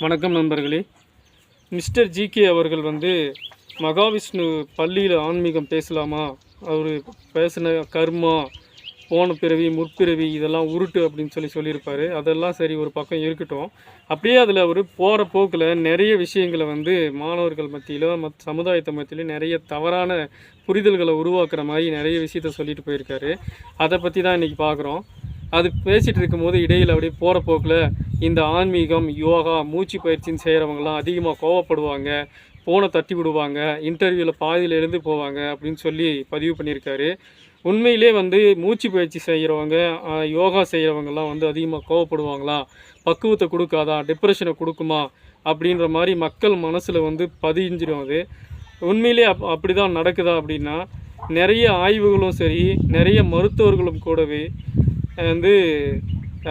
வணக்கம் நண்பர்களே. Mister GK அவர்கள் வந்து மகாவிஷ்ணு பள்ளியில் ஆன்மீகம் பேசலாமா? அவர் பேசின கர்மா போன பிறவி முற்பிறவி இதெல்லாம் உருட்டு அப்படின்னு சொல்லி சொல்லியிருப்பார். அதெல்லாம் சரி ஒரு பக்கம் இருக்கட்டும். அப்படியே அதில் அவர் போகிற போக்கில் நிறைய விஷயங்களை வந்து மாணவர்கள் மத்தியில் மத் சமுதாயத்தை மத்தியிலும் நிறைய தவறான புரிதல்களை உருவாக்குற மாதிரி நிறைய விஷயத்த சொல்லிட்டு போயிருக்காரு. அதை பற்றி தான் இன்றைக்கி பார்க்குறோம் அது பேசிகிட்டு இருக்கும்போது இடையில் அப்படியே போகிற போக்கில் இந்த ஆன்மீகம் யோகா மூச்சு பயிற்சின்னு செய்கிறவங்களாம் அதிகமாக கோவப்படுவாங்க ஃபோனை தட்டி விடுவாங்க இன்டர்வியூவில் பாதியில் எழுந்து போவாங்க அப்படின்னு சொல்லி பதிவு பண்ணியிருக்காரு. உண்மையிலே வந்து மூச்சு பயிற்சி செய்கிறவங்க யோகா செய்கிறவங்கலாம் வந்து அதிகமாக கோவப்படுவாங்களா? பக்குவத்தை கொடுக்காதா? டிப்ரெஷனை கொடுக்குமா? அப்படின்ற மாதிரி மக்கள் மனசில் வந்து பதிஞ்சிடும் அது. உண்மையிலே அப் அப்படி தான் நடக்குதா அப்படின்னா நிறைய ஆய்வுகளும் சரி நிறைய மருத்துவர்களும் கூடவே வந்து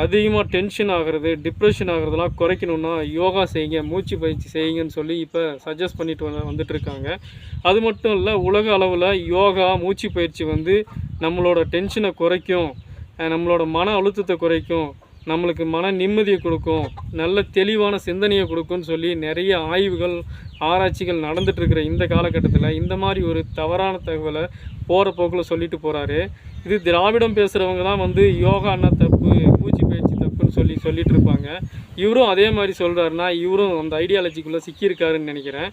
அதிகமாக டென்ஷன் ஆகிறது டிப்ரெஷன் ஆகிறதெல்லாம் குறைக்கணும்னா யோகா செய்யுங்க மூச்சு பயிற்சி செய்யுங்கன்னு சொல்லி இப்போ சஜஸ்ட் பண்ணிட்டு வந்துட்டுருக்காங்க. அது மட்டும் இல்லை உலக அளவில் யோகா மூச்சு பயிற்சி வந்து நம்மளோட டென்ஷனை குறைக்கும் நம்மளோட மன அழுத்தத்தை குறைக்கும் நம்மளுக்கு மன நிம்மதியை கொடுக்கும் நல்ல தெளிவான சிந்தனையை கொடுக்கும்னு சொல்லி நிறைய ஆய்வுகள் ஆராய்ச்சிகள் நடந்துட்டு இருக்கிற இந்த காலகட்டத்தில் இந்த மாதிரி ஒரு தவறான தகவலை போகிற போக்கில் சொல்லிட்டு போகிறாரு இது திராவிடம் பேசுகிறவங்க தான் வந்து யோகான்னா தப்பு சொல்லி சொல்லிட்டு இருப்பாங்க இவரும் அதே மாதிரி சொல்கிறாருன்னா இவரும் அந்த ஐடியாலஜிக்குள்ளே சிக்கியிருக்காருன்னு நினைக்கிறேன்.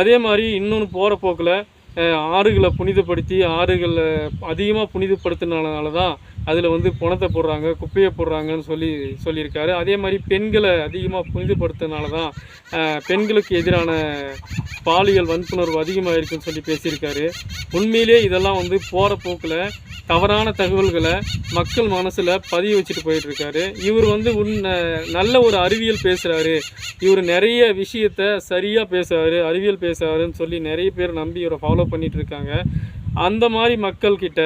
அதே மாதிரி இன்னொன்று போகிற போக்கில் ஆறுகளை புனிதப்படுத்தி ஆறுகளை அதிகமாக புனிதப்படுத்தினால தான் அதில் வந்து பணத்தை போடுறாங்க குப்பையை போடுறாங்கன்னு சொல்லி சொல்லியிருக்காரு. அதே மாதிரி பெண்களை அதிகமாக புனிதப்படுத்தினால தான் பெண்களுக்கு எதிரான பாலியல் வன்புணர்வு அதிகமாக இருக்குன்னு சொல்லி பேசியிருக்காரு. உண்மையிலே இதெல்லாம் வந்து போகிற போக்கில் தவறான தகவல்களை மக்கள் மனசில் பதிய வச்சுட்டு போயிட்டுருக்காரு. இவர் வந்து உன் நல்ல ஒரு அறிவியல் பேசுகிறாரு இவர் நிறைய விஷயத்த சரியாக பேசுகிறாரு அறிவியல் பேசுகிறாருன்னு சொல்லி நிறைய பேர் நம்பி இவரை ஃபாலோ பண்ணிகிட்ருக்காங்க அந்த மாதிரி மக்கள்கிட்ட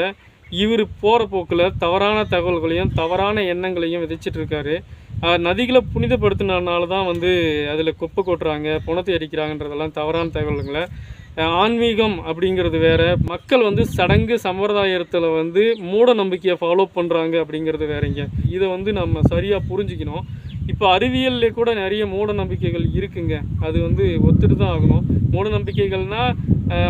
இவர் போகிற போக்கில் தவறான தகவல்களையும் தவறான எண்ணங்களையும் விதைச்சிட்டு இருக்காரு நதிகளை புனிதப்படுத்தினால தான் வந்து அதில் குப்பை கொட்டுறாங்க பணத்தை அடிக்கிறாங்கன்றதெல்லாம் தவறான தகவல்களை. ஆன்மீகம் அப்படிங்கிறது வேறு. மக்கள் வந்து சடங்கு சம்பிரதாயத்தில் வந்து மூட நம்பிக்கையை ஃபாலோ பண்ணுறாங்க அப்படிங்கிறது வேறங்க. இதை வந்து நம்ம சரியாக புரிஞ்சுக்கணும். இப்போ அறிவியல்ல கூட நிறைய மூட நம்பிக்கைகள் இருக்குங்க. அது வந்து ஒத்துட்டு தான் ஆகணும். மூட நம்பிக்கைகள்னால்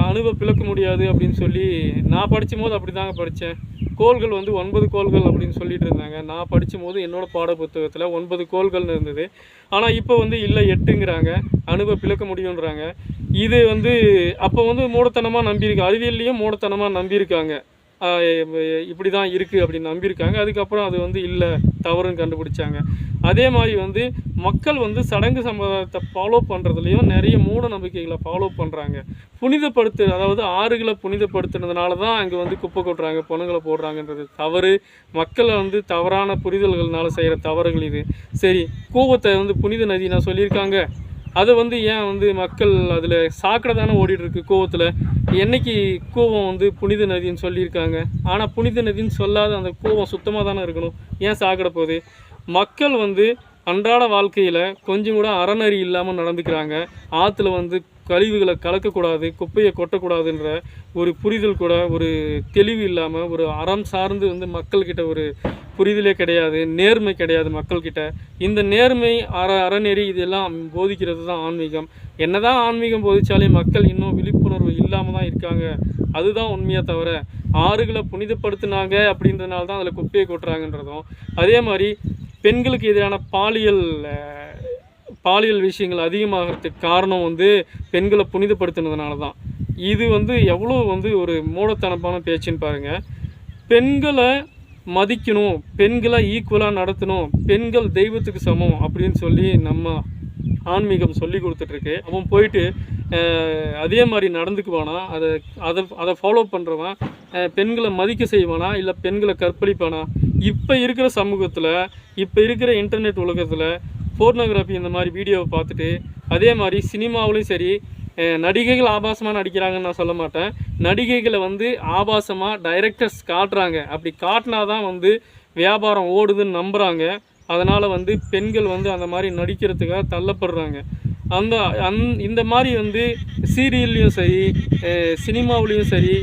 அணுவை பிளக்க முடியாது அப்படின்னு சொல்லி நான் படிச்சும் போது அப்படி தாங்க படித்தேன். கோள்கள் வந்து ஒன்பது கோள்கள் அப்படின்னு சொல்லிட்டு இருந்தாங்க. நான் படிச்சும் போது என்னோடய பாட புத்தகத்தில் ஒன்பது கோள்கள்னு இருந்தது. ஆனால் இப்போ வந்து இல்லை எட்டுங்கிறாங்க. அணுவை பிளக்க முடியுன்றாங்க. இது வந்து அப்போ வந்து மூடத்தனமாக நம்பியிருக்கு. அறிவியல்லையும் மூடத்தனமாக நம்பியிருக்காங்க. இப்படி தான் இருக்குது அப்படின்னு நம்பியிருக்காங்க. அதுக்கப்புறம் அது வந்து இல்லை தவறுன்னு கண்டுபிடிச்சாங்க. அதே மாதிரி வந்து மக்கள் வந்து சடங்கு சம்பிரதாயத்தை ஃபாலோ பண்ணுறதுலையும் நிறைய மூட நம்பிக்கைகளை ஃபாலோ பண்ணுறாங்க புனிதப்படுத்து அதாவது ஆறுகளை புனிதப்படுத்துனதுனால தான் அங்கே வந்து குப்பை கொட்டுறாங்க பொண்ணுங்களை போடுறாங்கன்றது தவறு. மக்களை வந்து தவறான புரிதல்கள்னால செய்கிற தவறுகள் இது. சரி கூவத்தை வந்து புனித நதி நான் சொல்லியிருக்காங்க. அதை வந்து ஏன் வந்து மக்கள் அதில் சாக்கடை தானே ஓடிட்டு இருக்கு கூவத்தில்? என்னைக்கு கூவம் வந்து புனித நதின்னு சொல்லியிருக்காங்க. ஆனால் புனித நதின்னு சொல்லாத அந்த கூவம் சுத்தமாக தானே இருக்கணும்? ஏன் சாக்கடை போகுது? மக்கள் வந்து அன்றாட வாழ்க்கையில் கொஞ்சம் கூட அறநறி இல்லாமல் நடந்துக்கிறாங்க. ஆற்றுல வந்து கழிவுகளை கலக்கக்கூடாது குப்பையை கொட்டக்கூடாதுன்ற ஒரு புரிதல் கூட ஒரு தெளிவு இல்லாமல் ஒரு அறம் சார்ந்து வந்து மக்கள்கிட்ட ஒரு புரிதலே கிடையாது நேர்மை கிடையாது மக்கள்கிட்ட. இந்த நேர்மை அற அறநெறி இதெல்லாம் போதிக்கிறது தான் ஆன்மீகம். என்னதான் ஆன்மீகம் போதிச்சாலே மக்கள் இன்னும் விழிப்புணர்வு இல்லாமல் தான் இருக்காங்க. அதுதான் உண்மையாக தவிர ஆறுகளை புனிதப்படுத்தினாங்க அப்படின்றதுனால தான் அதில் குப்பையை கொட்டுறாங்கன்றதும். அதே மாதிரி பெண்களுக்கு எதிரான பாலியல் பாலியல் விஷயங்கள் அதிகமாகிறதுக்கு காரணம் வந்து பெண்களை புனிதப்படுத்தினதுனால தான் இது வந்து எவ்வளோ வந்து ஒரு மூடத்தனப்பான பேச்சுன்னு பாருங்கள் பெண்களை மதிக்கணும் பெண்களை ஈக்குவலாக நடத்தணும் பெண்கள் தெய்வத்துக்கு சமம் அப்படின்னு சொல்லி நம்ம ஆன்மீகம் சொல்லி கொடுத்துட்ருக்கு. அவன் போயிட்டு அதே மாதிரி நடந்துக்குவானா? அதை அதை அதை ஃபாலோ பண்ணுறவன் பெண்களை மதிக்க செய்வானா? இல்லை பெண்களை கற்பழிப்பானா? இப்போ இருக்கிற சமூகத்தில் இப்போ இருக்கிற இன்டர்நெட் உலகத்தில் போர்னோகிராஃபி இந்த மாதிரி வீடியோவை பார்த்துட்டு அதே மாதிரி சினிமாவிலையும் சரி நடிகைகள் ஆபாசமாக நடிக்கிறாங்கன்னு நான் சொல்ல மாட்டேன். நடிகைகளை வந்து ஆபாசமாக டைரக்டர்ஸ் காட்டுறாங்க. அப்படி காட்டினா தான் வந்து வியாபாரம் ஓடுதுன்னு நம்புகிறாங்க அதனால் வந்து பெண்கள் வந்து அந்த மாதிரி நடிக்கிறதுக்காக தள்ளப்படுறாங்க. அந்த அந் இந்த மாதிரி வந்து சீரியல்லையும் சரி சினிமாவிலையும் சினிமாவுலேயும் சரி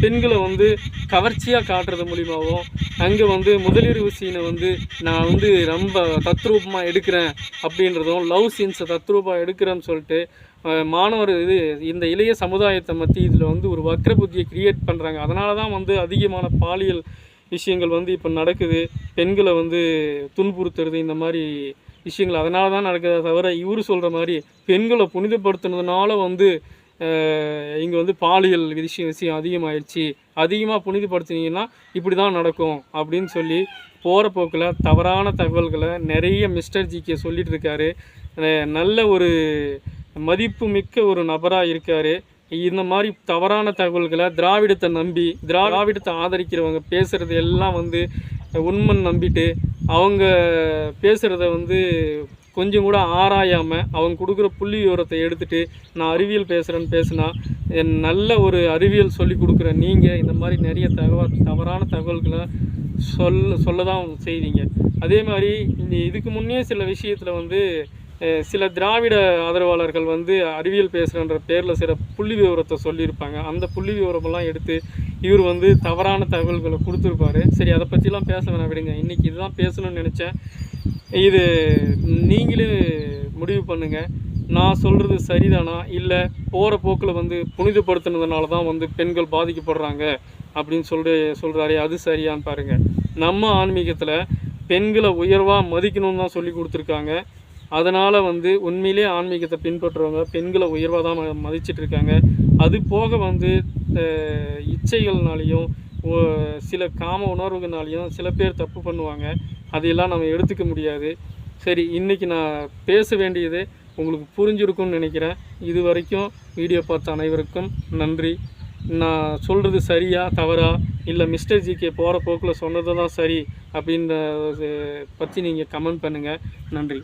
பெண்களை வந்து கவர்ச்சியாக காட்டுறது மூலிமாவும் அங்கே வந்து முதலிரவு சீனை வந்து நான் வந்து ரொம்ப தத்ரூபமாக எடுக்கிறேன் அப்படின்றதும் லவ் சீன்ஸை தத்ரூபமாக எடுக்கிறேன்னு சொல்லிட்டு மாணவர் இது இந்த இளைய சமுதாயத்தை மத்தி இதில் வந்து ஒரு வக்ர புத்தியை கிரியேட் பண்ணுறாங்க அதனால தான் வந்து அதிகமான பாலியல் விஷயங்கள் வந்து இப்போ நடக்குது. பெண்களை வந்து துன்புறுத்துறது இந்த மாதிரி விஷயங்கள். அதனால தான் நடக்குதே தவிர இவர் சொல்கிற மாதிரி பெண்களை புனிதப்படுத்துனதுனால வந்து இங்கே வந்து பாலியல் விஷயம் விஷயம் அதிகமாகிடுச்சு அதிகமாக புனிதப்படுத்தினீங்கன்னா இப்படி தான் நடக்கும் அப்படின்னு சொல்லி போகிற போக்கில் தவறான தகவல்களை நிறைய மிஸ்டர் ஜிகே சொல்லிட்டு இருக்காரு. நல்ல ஒரு மதிப்பு மிக்க ஒரு நபராக இருக்கார். இந்த மாதிரி தவறான தகவல்களை திராவிடத்தை நம்பி திராவிடத்தை ஆதரிக்கிறவங்க பேசுகிறது எல்லாம் வந்து உண்மைன்னு நம்பிட்டு அவங்க பேசுகிறத வந்து கொஞ்சம் கூட ஆராயாமல் அவங்க கொடுக்குற புள்ளி விவரத்தை எடுத்துகிட்டு நான் அறிவியல் பேசுகிறேன்னு பேசுனா என் நல்ல ஒரு அறிவியல் சொல்லி கொடுக்குற நீங்கள் இந்த மாதிரி நிறைய தகவல் தவறான தகவல்களை சொல் சொல்ல தான் செய்வீங்க. அதே மாதிரி இந்த இதுக்கு முன்னே சில விஷயத்தில் வந்து சில திராவிட ஆதரவாளர்கள் வந்து அறிவியல் பேசுகிறன்ற பேரில் சில புள்ளி விவரத்தை சொல்லியிருப்பாங்க. அந்த புள்ளி விவரமெல்லாம் எடுத்து இவர் வந்து தவறான தகவல்களை கொடுத்துருப்பாரு. சரி அதை பற்றிலாம் பேச வேணாம் விடுங்க. இன்றைக்கி இதுதான் பேசணும்னு நினச்சேன். இது நீங்களே முடிவு பண்ணுங்கள் நான் சொல்கிறது சரிதானா? இல்லை போகிற போக்கில் வந்து புனிதப்படுத்தினதுனால தான் வந்து பெண்கள் பாதிக்கப்படுறாங்க அப்படின்னு சொல்லி சொல்கிறாரே அது சரியான்னு பாருங்கள் நம்ம ஆன்மீகத்தில் பெண்களை உயர்வாக மதிக்கணும்னு தான் சொல்லி கொடுத்துருக்காங்க. அதனால் வந்து உண்மையிலே ஆன்மீகத்தை பின்பற்றுறவங்க பெண்களை உயர்வாக தான் ம- இருக்காங்க. அது போக வந்து இச்சைகள்னாலையும் சில காம உணர்வுகள்னாலையும் சில பேர் தப்பு பண்ணுவாங்க. அதையெல்லாம் நம்ம எடுத்துக்க முடியாது. சரி இன்றைக்கி நான் பேச வேண்டியது உங்களுக்கு புரிஞ்சிருக்கும்னு நினைக்கிறேன். இது வரைக்கும் வீடியோ பார்த்த அனைவருக்கும் நன்றி. நான் சொல்கிறது சரியா தவறா? இல்லை மிஸ்டர் ஜிகே போகிற போக்கில் சொன்னது தான் சரி அப்படின்ற பற்றி நீங்கள் கமெண்ட் பண்ணுங்கள் நன்றி.